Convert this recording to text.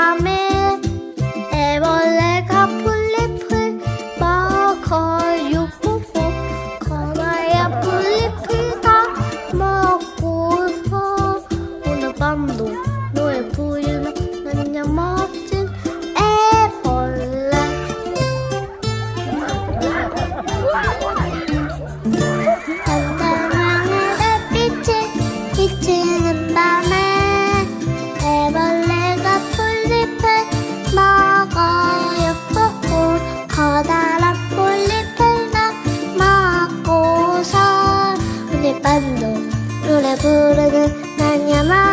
밤에 애벌레가 풀잎을 먹어요. 뽀뽀 거나야 풀잎을 다 먹고서 오늘 밤도 너의 부유는 난냐 멋진 애벌레. 밤에 아, 어여쁘고 커다란 풀잎을나 막고서 우리 반도 노래 부르는 나냐마